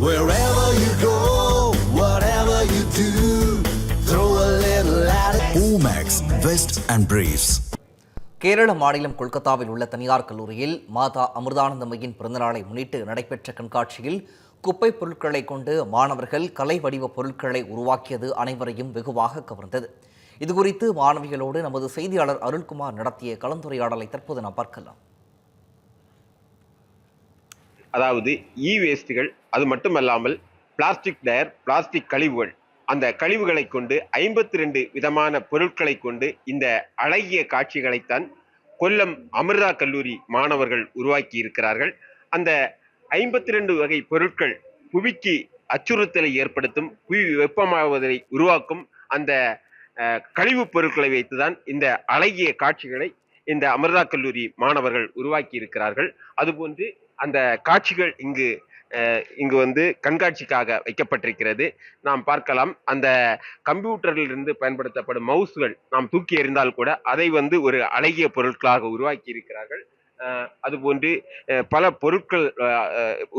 Wherever you go, whatever you do, throw a little at it. Omax, Vest and Briefs. Kerala மாநிலம் கொல்கத்தாவில் உள்ள தனியார் கல்லூரியில் மாதா அமிர்தானந்தமையின் பிறந்தநாளை முன்னிட்டு நடைபெற்ற கண்காட்சியில் குப்பை பொருட்களை கொண்டு மாணவர்கள் கலை வடிவ பொருட்களை உருவாக்கியது அனைவரையும் வெகுவாக கவர்ந்தது இதுகுறித்து மாணவிகளோடு நமது செய்தியாளர் அருள்குமார் நடத்திய கலந்துரையாடலை தற்போது நாம் பார்க்கலாம் அதாவது இ வேஸ்ட்டுகள் அது மட்டுமல்லாமல் பிளாஸ்டிக் டயர் பிளாஸ்டிக் கழிவுகள். அந்த கழிவுகளை கொண்டு ஐம்பத்தி ரெண்டு விதமான பொருட்களை கொண்டு இந்த அழகிய காட்சிகளைத்தான் கொல்லம் அமிர்தா கல்லூரி மாணவர்கள் உருவாக்கி இருக்கிறார்கள் அந்த ஐம்பத்தி ரெண்டு வகை பொருட்கள் புவிக்கு அச்சுறுத்தலை ஏற்படுத்தும் புவி வெப்பமாவதை உருவாக்கும் அந்த கழிவுப் பொருட்களை வைத்துதான் இந்த அழகிய காட்சிகளை இந்த அமிர்தா கல்லூரி மாணவர்கள் உருவாக்கி இருக்கிறார்கள் அதுபோன்று அந்த காட்சிகள் இங்கு இங்கு வந்து கண்காட்சிக்காக வைக்கப்பட்டிருக்கிறது. நாம் பார்க்கலாம். அந்த கம்ப்யூட்டரிலிருந்து பயன்படுத்தப்படும் மவுஸ்கள் நாம் தூக்கி எறிந்தால் கூட அதை வந்து ஒரு அழகிய பொருட்களாக உருவாக்கி இருக்கிறார்கள் அதுபோன்று பல பொருட்கள்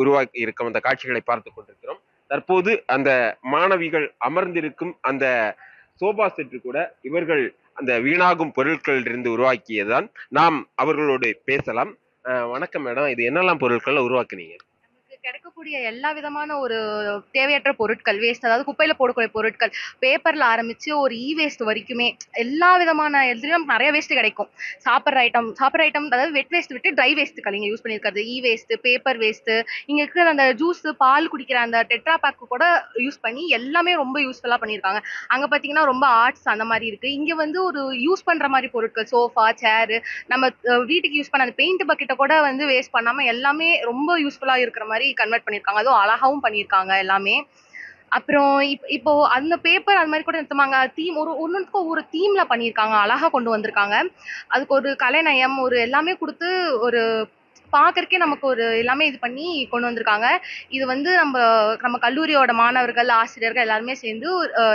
உருவாக்கி இருக்கும் அந்த காட்சிகளை பார்த்து கொண்டிருக்கிறோம். தற்போது அந்த மாணவிகள் அமர்ந்திருக்கும் அந்த சோபா செட்டு கூட இவர்கள் அந்த வீணாகும் பொருட்களிலிருந்து உருவாக்கியதுதான். நாம் அவர்களோடு பேசலாம். வணக்கம் மேடம் இது என்னெல்லாம் பொருட்கள் உருவாக்குனீங்க? கிடைக்கக்கூடிய எல்லா விதமான ஒரு தேவையற்ற பொருட்கள் வேஸ்ட் அதாவது குப்பையில போடக்கூடிய பொருட்கள் பேப்பர்ல ஆரம்பிச்சு ஒரு இ வேஸ்ட் வரைக்குமே எல்லா விதமான இதுலேயும் நமக்கு நிறைய வேஸ்ட் கிடைக்கும். சாப்பிட்ற ஐட்டம் சாப்பிட்ற ஐட்டம் அதாவது வெட் வேஸ்ட் விட்டு ட்ரை வேஸ்ட்டுகள் இங்க யூஸ் பண்ணியிருக்கிறது. இ வேஸ்ட் பேப்பர் வேஸ்ட் இங்க இருக்கிற அந்த ஜூஸ் பால் குடிக்கிற அந்த டெட்ரா பேக் கூட யூஸ் பண்ணி எல்லாமே ரொம்ப யூஸ்ஃபுல்லா பண்ணியிருக்காங்க. அங்க பாத்தீங்கன்னா ரொம்ப ஆர்ட்ஸ் அந்த மாதிரி இருக்கு. இங்க வந்து ஒரு யூஸ் பண்ற மாதிரி பொருட்கள் சோஃபா சேரு நம்ம வீட்டுக்கு யூஸ் பண்ண அந்த பெயிண்ட் பக்கெட்டை கூட வந்து வேஸ்ட் பண்ணாம எல்லாமே ரொம்ப யூஸ்ஃபுல்லா இருக்கிற மாதிரி கன்வெர்ட் பண்ணியிருக்காங்க அதுவும் அழகாவும் பண்ணியிருக்காங்க எல்லாமே. அப்புறம் இப் இப்போ அந்த பேப்பர் அந்த மாதிரி கூட நிறுத்துவாங்க. தீம் ஒரு ஒன்றுக்கும் ஒரு தீம்ல பண்ணியிருக்காங்க அழகா கொண்டு வந்திருக்காங்க. அதுக்கு ஒரு கலைநயம் ஒரு எல்லாமே கொடுத்து ஒரு பார்க்கறக்கே நமக்கு ஒரு எல்லாமே இது பண்ணி கொண்டு வந்திருக்காங்க. இது வந்து நம்ம நம்ம கல்லூரியோட மாணவர்கள் ஆசிரியர்கள் எல்லாருமே சேர்ந்து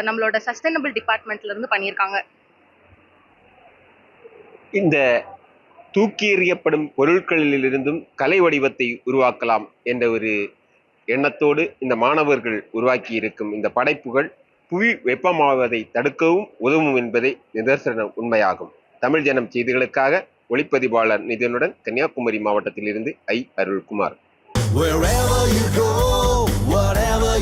நம்மளோட சஸ்டைனபிள் டிபார்ட்மெண்ட்ல இருந்து பண்ணியிருக்காங்க இந்த தூக்கி எறியப்படும் பொருட்களிலிருந்தும் கலை வடிவத்தை உருவாக்கலாம் என்ற ஒரு எண்ணத்தோடு இந்த மாணவர்கள் உருவாக்கி இருக்கும் இந்த படைப்புகள் புவி வெப்பமாவதை தடுக்கவும் உதவும் என்பதே நிதர்சன உண்மையாகும். தமிழ் ஜனம் செய்திகளுக்காக ஒளிப்பதிவாளர் நிதினுடன் கன்னியாகுமரி மாவட்டத்திலிருந்து ஐ. அருள்குமார். You go, whatever